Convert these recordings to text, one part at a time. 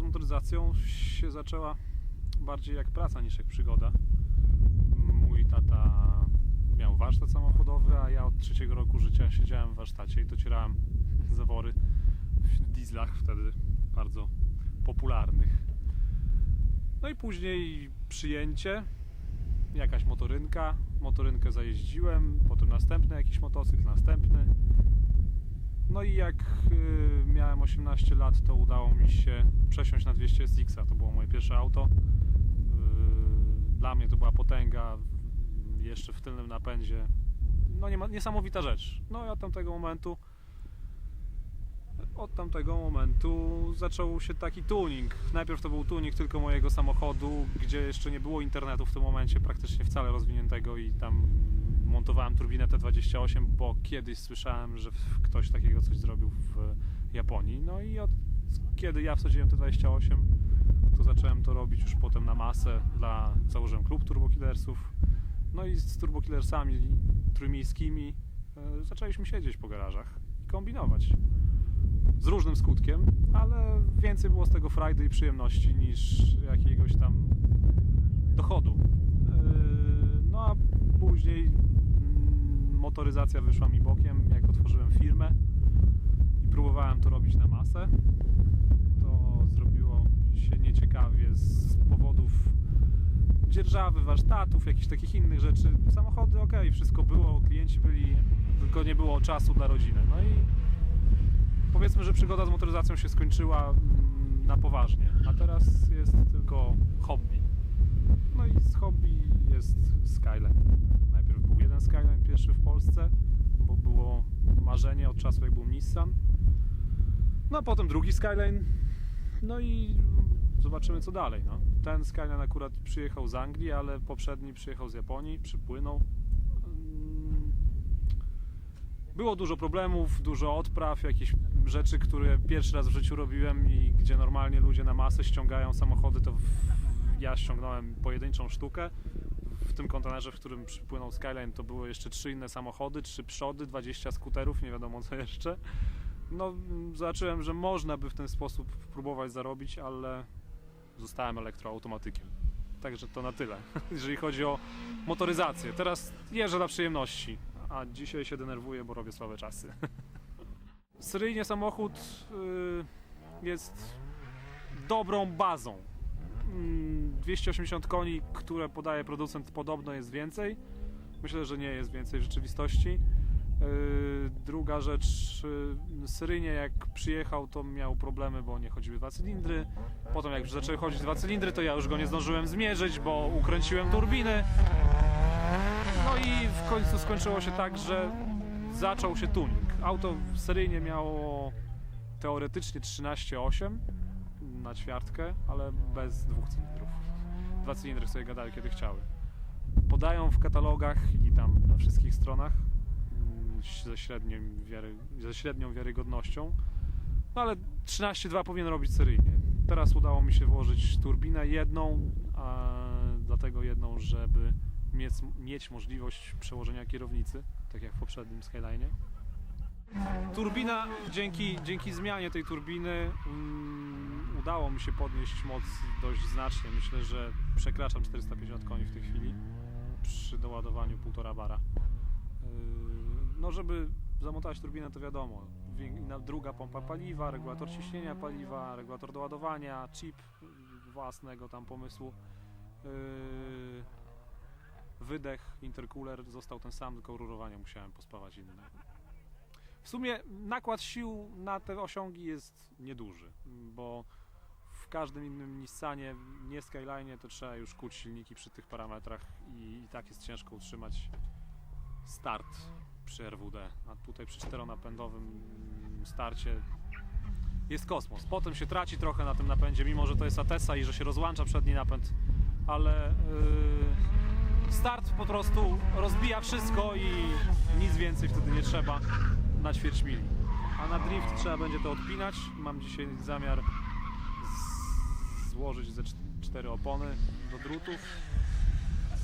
motoryzacją się zaczęła bardziej jak praca niż jak przygoda. Mój tata miał warsztat samochodowy, a ja od trzeciego roku życia siedziałem w warsztacie i docierałem zawory w dieslach wtedy bardzo popularnych. No i później przyjęcie, jakaś motorynka, motorynkę zajeździłem, potem następny jakiś motocykl, następny. No i jak y, miałem 18 lat, to udało mi się przesiąść na 200 SX-a. To było moje pierwsze auto. Y, Dla mnie to była potęga, jeszcze w tylnym napędzie. No nie ma, niesamowita rzecz. No i od tamtego momentu od tamtego momentu zaczął się taki tuning. Najpierw to był tuning tylko mojego samochodu, gdzie jeszcze nie było internetu w tym momencie praktycznie wcale rozwiniętego i tam montowałem turbinę T28, bo kiedyś słyszałem, że ktoś takiego coś zrobił w Japonii. No i od kiedy ja wsadziłem T28, to zacząłem to robić już potem na masę. Dla, założyłem klub turbokillersów. No i z turbokillersami trójmiejskimi e, zaczęliśmy siedzieć po garażach i kombinować z różnym skutkiem, ale więcej było z tego frajdy i przyjemności niż jakiegoś tam dochodu. Yy, No a później mm, motoryzacja wyszła mi bokiem, jak otworzyłem firmę próbowałem to robić na masę. To zrobiło się nieciekawie z powodów dzierżawy, warsztatów, jakichś takich innych rzeczy. Samochody ok, wszystko było, klienci byli, tylko nie było czasu dla rodziny. No i powiedzmy, że przygoda z motoryzacją się skończyła mm, na poważnie, a teraz jest tylko hobby. No i z hobby jest Skyline. Najpierw był jeden Skyline pierwszy w Polsce, było marzenie od czasu jak był Nissan. No a potem drugi Skyline. No i zobaczymy co dalej. No. Ten Skyline akurat przyjechał z Anglii, ale poprzedni przyjechał z Japonii, przypłynął. Mm, było dużo problemów, dużo odpraw, jakieś rzeczy, które pierwszy raz w życiu robiłem i gdzie normalnie ludzie na masę ściągają samochody, to ja ściągnąłem pojedynczą sztukę. W tym kontenerze, w którym przypłynął Skyline, to były jeszcze trzy inne samochody, trzy przody, 20 skuterów, nie wiadomo co jeszcze. No, mm, zobaczyłem, że można by w ten sposób próbować zarobić, ale zostałem elektroautomatykiem. Także to na tyle, jeżeli chodzi o motoryzację. Teraz jeżdżę dla przyjemności, a dzisiaj się denerwuję, bo robię słabe czasy. Seryjnie samochód y, jest dobrą bazą. Mm, 280 koni, które podaje producent, podobno jest więcej. Myślę, że nie jest więcej w rzeczywistości. Yy, Druga rzecz, yy, seryjnie jak przyjechał, to miał problemy, bo nie chodziły dwa cylindry. Potem jak zaczęły chodzić dwa cylindry, to ja już go nie zdążyłem zmierzyć, bo ukręciłem turbiny. No i w końcu skończyło się tak, że zaczął się tuning. Auto seryjnie miało teoretycznie 13,8 na ćwiartkę, ale bez dwóch cylindrów. Dwa cylindry sobie gadały kiedy chciały. Podają w katalogach i tam na wszystkich stronach mm, ze, średnim wiary, ze średnią wiarygodnością. No ale 13,2 powinien robić seryjnie. Teraz udało mi się włożyć turbinę jedną, a dlatego jedną, żeby mieć, mieć możliwość przełożenia kierownicy, tak jak w poprzednim Skyline'ie. Turbina, dzięki, dzięki zmianie tej turbiny mm, udało mi się podnieść moc dość znacznie. Myślę, że przekraczam 450 koni w tej chwili przy doładowaniu 1,5 bara. Yy, No, żeby zamontować turbinę, to wiadomo, druga pompa paliwa, regulator ciśnienia paliwa, regulator doładowania, chip własnego tam pomysłu. Yy, Wydech, intercooler został ten sam, tylko rurowanie musiałem pospawać inne. W sumie nakład sił na te osiągi jest nieduży, bo każdym innym Nissanie, nie Skyline, to trzeba już kuć silniki przy tych parametrach i, i tak jest ciężko utrzymać start przy RWD, a tutaj przy czteronapędowym starcie jest kosmos. Potem się traci trochę na tym napędzie, mimo że to jest Atesa i że się rozłącza przedni napęd, ale yy, start po prostu rozbija wszystko i nic więcej wtedy nie trzeba na ćwierć mili. A na drift trzeba będzie to odpinać. Mam dzisiaj zamiar złożyć ze cz- cztery opony do drutów.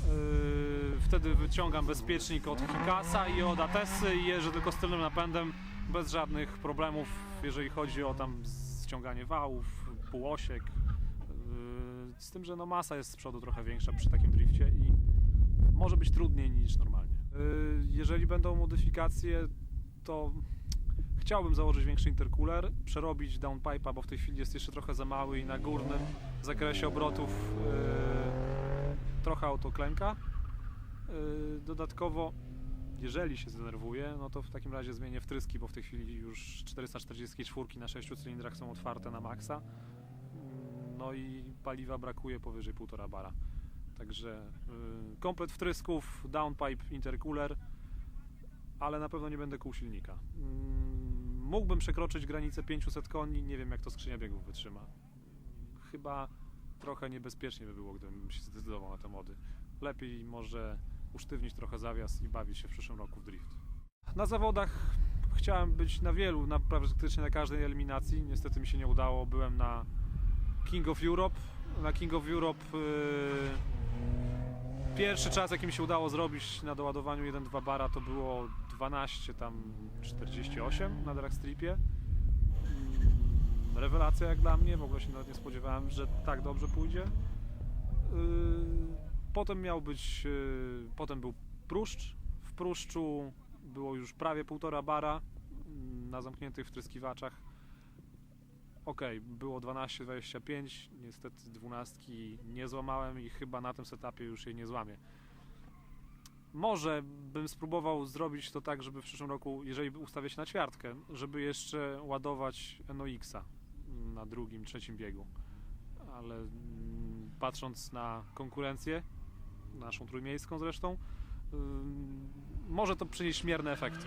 Yy, wtedy wyciągam bezpiecznik od Hikasa i od Atesy i jeżdżę tylko z tylnym napędem bez żadnych problemów, jeżeli chodzi o tam ściąganie wałów, półosiek, Yy, Z tym, że no masa jest z przodu trochę większa przy takim drifcie i może być trudniej niż normalnie. Yy, Jeżeli będą modyfikacje, to chciałbym założyć większy intercooler, przerobić downpipe'a, bo w tej chwili jest jeszcze trochę za mały i na górnym zakresie obrotów yy, trochę auto klęka. Yy, Dodatkowo, jeżeli się zdenerwuję, no to w takim razie zmienię wtryski, bo w tej chwili już 444 na 6 cylindrach są otwarte na maksa. Mm, No i paliwa brakuje powyżej 1,5 bara. Także yy, komplet wtrysków, downpipe, intercooler, ale na pewno nie będę kół silnika. Mógłbym przekroczyć granicę 500 koni, nie wiem jak to skrzynia biegów wytrzyma. Chyba trochę niebezpiecznie by było, gdybym się zdecydował na te mody. Lepiej może usztywnić trochę zawias i bawić się w przyszłym roku w drift. Na zawodach chciałem być na wielu, na praktycznie na każdej eliminacji. Niestety mi się nie udało. Byłem na King of Europe. Na King of Europe yy, pierwszy czas, jaki mi się udało zrobić na doładowaniu 1-2 bara, to było 12 tam 48 na drag stripie. Mm, Rewelacja jak dla mnie, w ogóle się nawet nie spodziewałem, że tak dobrze pójdzie. Yy, Potem miał być, yy, potem był Pruszcz. W Pruszczu było już prawie półtora bara mm, na zamkniętych wtryskiwaczach. Ok, było 12-25, niestety dwunastki nie złamałem i chyba na tym setupie już jej nie złamię. Może bym spróbował zrobić to tak, żeby w przyszłym roku, jeżeli ustawię się na ćwiartkę, żeby jeszcze ładować NOX-a na drugim, trzecim biegu. Ale mm, patrząc na konkurencję, naszą trójmiejską zresztą, ym, może to przynieść mierne efekty.